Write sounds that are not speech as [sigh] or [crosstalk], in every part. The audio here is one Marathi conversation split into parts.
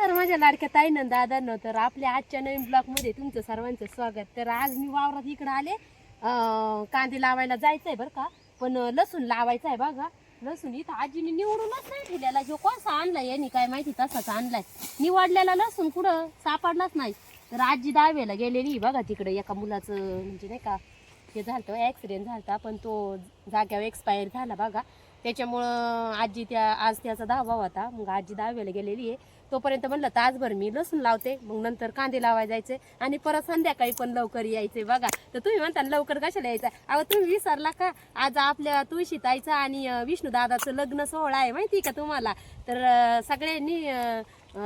नमस्कार माझ्या लाडक्या ताईनं दादांनो तर आपल्या आजच्या नवीन ब्लॉकमध्ये तुमचं सर्वांचं स्वागत. तर आज मी वावरात इकडे आले. अं, कांदे लावायला जायचंय बरं का. पण अं, लसूण लावायचं आहे बघा. लसूण इथं आजीने निवडूनच नाही ठेवलेला. जो कसा आणलाय यांनी काय माहिती तसाच आणलाय. निवडलेला लसूण कुठं सापडलाच नाही. तर आजी दावेला गेलेली बघा तिकडे. एका मुलाचं म्हणजे नाही का हे झालं ॲक्सिडेंट झाला पण तो जाग्यावर एक्सपायर झाला बघा. त्याच्यामुळं आजी त्या आज त्याचा दहावा होता. मग आजी दहाव्याला गेलेली आहे. तोपर्यंत म्हणलं तासभर मी लसूण लावते. मग नंतर कांदे लावायला जायचे. आणि परत संध्याकाळी पण लवकर यायचे बघा. तर तुम्ही म्हणता लवकर कशाला यायचं? अहो तुम्ही विसरला का? आज आपल्या तुळशी ताईचा आणि विष्णूदादाचं लग्न सोहळा आहे माहिती का तुम्हाला? तर सगळ्यांनी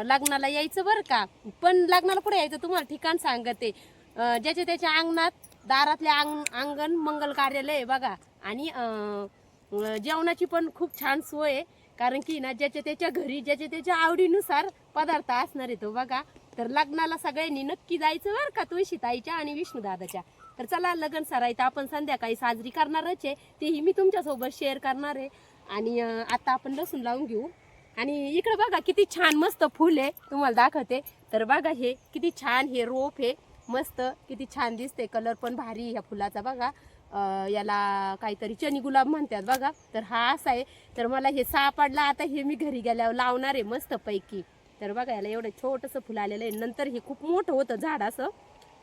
लग्नाला यायचं बरं का? पण लग्नाला कुठे यायचं तुम्हाला ठिकाण सांगते. ज्याच्या त्याच्या अंगणात दारातल्या अंग अंगण मंगल कार्यालय बघा. आणि जेवणाची पण खूप छान सोय आहे. कारण की ना ज्याच्या त्याच्या घरी ज्याच्या त्याच्या आवडीनुसार पदार्थ असणार आहे तो हो बघा. तर लग्नाला सगळ्यांनी नक्की जायचं बरं का तुळशीताईच्या आणि विष्णुदादाच्या. तर चला लग्न सरायचं आपण संध्याकाळी साजरी करणारच आहे. तेही मी तुमच्यासोबत शेअर करणार आहे. आणि आता आपण लसूण लावून घेऊ. आणि इकडं बघा किती छान मस्त फुल आहे. तुम्हाला दाखवते. तर बघा हे किती छान हे रोप हे मस्त किती छान दिसते कलर पण भारी ह्या फुलाचा बघा. याला काहीतरी चनी गुलाब म्हणतात बघा. तर हा असा आहे. तर मला हे सापडला. आता हे मी घरी गेल्यावर लावणार आहे मस्त पैकी. तर बघा याला एवढं छोटंसं फुलं आलेलं आहे. नंतर हे खूप मोठं होतं झाड असं.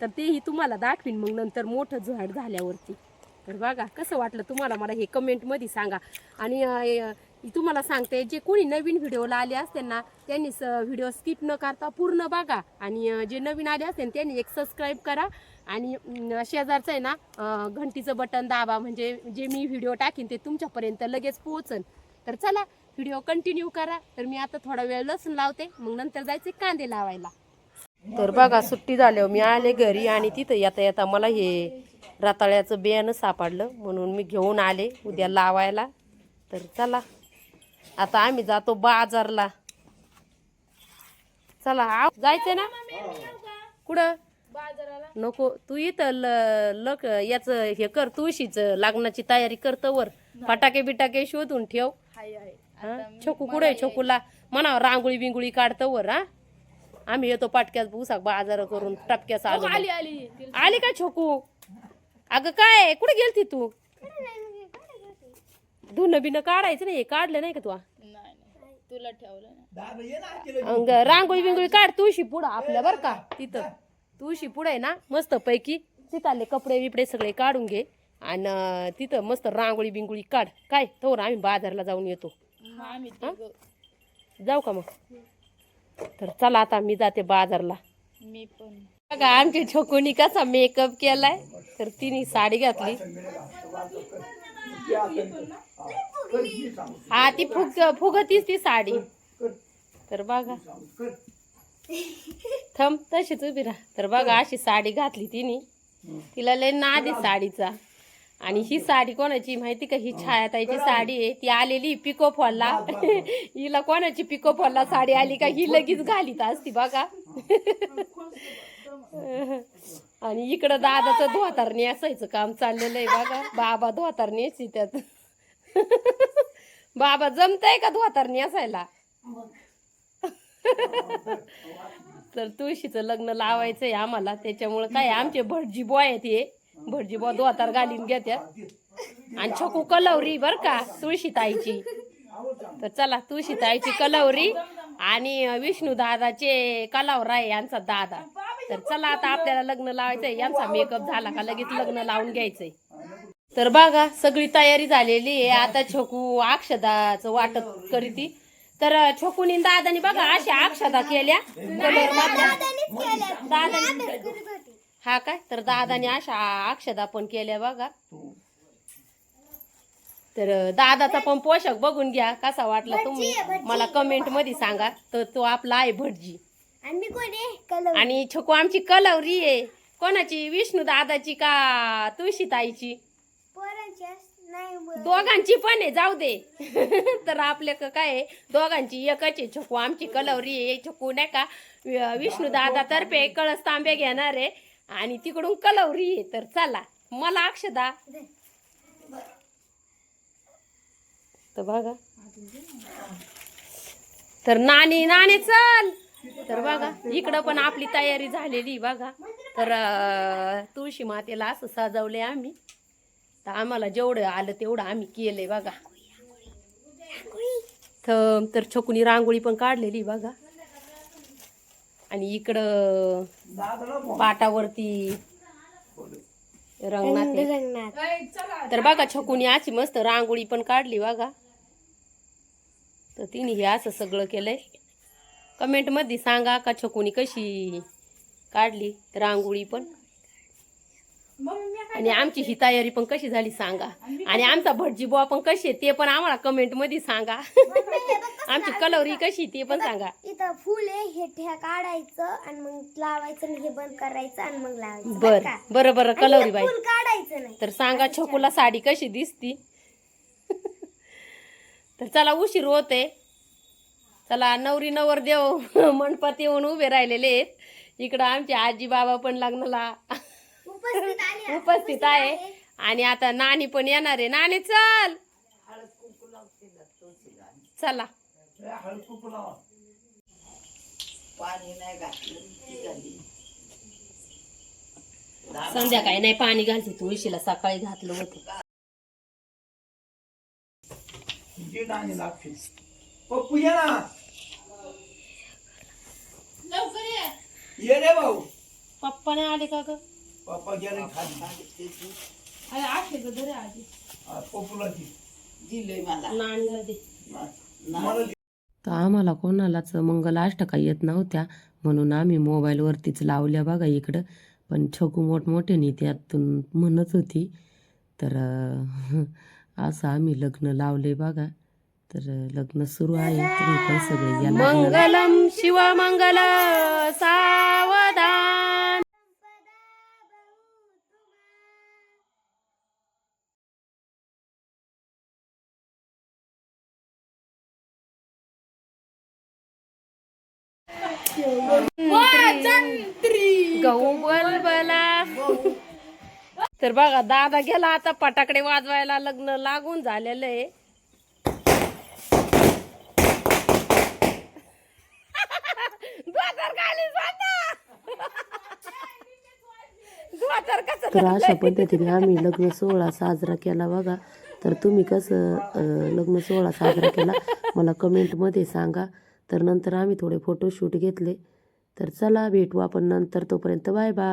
तर तेही तुम्हाला दाखवीन मग नंतर मोठं झाड झाल्यावरती. तर बघा कसं वाटलं तुम्हाला मला हे कमेंटमध्ये सांगा. आणि तुम्हाला सांगते जे कोणी नवीन व्हिडिओला आले असते ना त्यांनी व्हिडिओ स्किप न करता पूर्ण बघा. आणि जे नवीन आले असते त्यांनी एक सबस्क्राईब करा. आणि शेजारचं आहे ना घंटीचं बटन दाबा म्हणजे जे मी व्हिडिओ टाकीन ते तुमच्यापर्यंत लगेच पोहोचन. तर चला व्हिडिओ कंटिन्यू करा. तर मी आता थोडा वेळ लसूण लावते मग नंतर जायचे कांदे लावायला. तर बघा सुट्टी झाल्यावर हो. मी आले घरी आणि तिथं येता येता मला हे रताळ्याचं बियाणं सापडलं. म्हणून मी घेऊन आले उद्या लावायला. तर चला आता आम्ही जातो बाजारला. चला जायचं ना? कुठं? नको तू इथं ल- लक याच हे कर तुळशीचं लग्नाची तयारी करतं वर फटाके बिटाके शोधून ठेव. हा? छोकू कुठे छोकूला? म्हणा रांगोळी बिंगोळी काढतं वर हा? आम्ही येतो पाटक्यात पुसाक बाजार करून टपक्यास आलो आली. आली आली का छोकू? अगं काय? कुठे गेलती तू? धुणं बिनं काढायचं नाही हे काढलं नाही का तू? नाही नाही. तुला ठेवलं रांगोळी बिंगोळी काढ तुळशी पुढं आपल्या बर का तिथं. तुळशी पुढे ना मस्त पैकी तिथले कपडे बिपडे सगळे काढून घे. आणि तिथं मस्त रांगोळी बिंगोळी काढ. काय? तोवर आम्ही बाजारला जाऊन येतो. जाऊ का मग? तर चला आता मी जाते बाजारला. मी पण. बघा आमच्या छोकूनी कसा मेकअप केलाय. तर तिने साडी घातली. हा ती फुग फुगतीच ती साडी. तर बघा. थंब तशीच उभी राहा. तर बघा अशी साडी घातली तिने. तिला लय नादी साडीचा. आणि ही साडी कोणाची माहिती का? ही छायाताईची साडी आहे. ती आलेली पिको फॉलला हिला कोणाची पिको फॉलला साडी आली का? ही लगेच घालीत असती बघा. आणि इकडं दादाचं धोतार नेसायचं काम चाललेलं आहे बघा. बाबा धोतार नेसी त्यात. बाबा जमतंय का धोतार नेसायला तर तुळशीचं लग्न लावायचंय आम्हाला. त्याच्यामुळे काय आमचे भटजी बॉय आहेत हे. भटजी बॉ धोतार घालीन घेत्या. आणि छोकू कलवरी बर का तुळशीताईची. तर चला तुळशीताईची कलवरी आणि विष्णू दादाचे कलावरा आहे यांचा दादा. तर चला आता आपल्याला लग्न लावायचंय. यांचा मेकअप झाला का लगेच लग्न लावून घ्यायचंय. तर बघा सगळी तयारी झालेली आहे. आता छोकू अक्षदाचं वाटप करीती. तर छोकूनी दादानी बघा अशा अक्षदा केल्या. कलर मात्र दादानी हा काय? तर दादाने अशा अक्षदा पण केल्या बघा. तर दादाचा पण पोशाख बघून घ्या कसा वाटला तुम्ही? मला कमेंटमध्ये सांगा. तर तो आपला आहे भटजी. आणि कोणी कलर आणि छोकू आमची कलवरी आहे. कोणाची? विष्णू दादाची का नाही ब- दोघांची पण आहे जाऊ दे. [laughs] तर आपल्या काय आहे, दोघांची एकच आहे. आमची कलवरी आहे छकू नाही का? विष्णू दादा तर्फे कळस तांबे घेणार आहे. आणि तिकडून कलवरी आहे. तर चला मला अक्षदा. तर बघा. तर नानी नाणे चल. तर बघा इकडं पण आपली तयारी झालेली बघा. तर तुळशी मातेला असं सजवले आम्ही. तर आम्हाला जेवढं आलं तेवढं आम्ही केलंय बघा. थम तर छकुनी रांगोळी पण काढलेली बघा. आणि इकडं पाटावरती रंगनाथ तर बघा छकुनी अशी मस्त रांगोळी पण काढली बघा. तर तिने हे असं सगळं केलंय. कमेंटमध्ये सांगा का छकुनी कशी काढली रांगोळी पण. आणि आमची ही तयारी पण कशी झाली सांगा. आणि आमचा भटजी बुवा पण [laughs] कशी आहे ते पण आम्हाला कमेंटमध्ये सांगा. आमची कलवरी कशी ते पण सांगा. इथं फुल आहे हे ठ्या काढायचं आणि मग लावायचं आणि हे बंद करायचं आणि मग लावायचं. बर बरं? बरं कलवरी बाई. फुल काढायचं नाही. तर सांगा छकुला साडी कशी दिसती. [laughs] तर चला उशीर होते चला नवरी नवर देव [laughs] मंडपात येऊन उभे राहिलेले आहेत. इकडं आमचे आजी बाबा पण लग्नाला. उपस्थित [laughs] आहे. आणि आता नानी पण येणार आहे. नानी चल. चला. संध्याकाळी नाही पाणी घालते तुळशीला सकाळी घातलं होतं. पप्पू ये ना. लवकर ये. ये रे भाऊ. पप्पा नाही आले का ग? पप्पा गेले खाली. अरे आठशे धरे आधी. हा. नानीला दे मला. तर आम्हाला कोणालाच मंगल अष्टका येत नव्हत्या. म्हणून आम्ही मोबाईलवरतीच लावल्या बघा इकडं. पण छकू मोठमोठ्याने त्यातून म्हणत होती. तर अं, असं आम्ही लग्न लावले बघा. तर अं, लग्न सुरू आहे. तुम्ही पण सगळे या मंगलम शिवमंगल सावधान. गहू बलबला तर बघा दादा गेला आता फटाकडे वाजवायला लग्न लागून झालेलं आहे. तर अशा पद्धतीने आम्ही लग्न सोहळा साजरा केला बघा. तर तुम्ही कसं लग्न सोहळा साजरा केला मला कमेंटमध्ये सांगा. तर नंतर आम्ही थोडे फोटोशूट घेतले. तर चला भेटू आपण नंतर. तोपर्यंत बाय बाय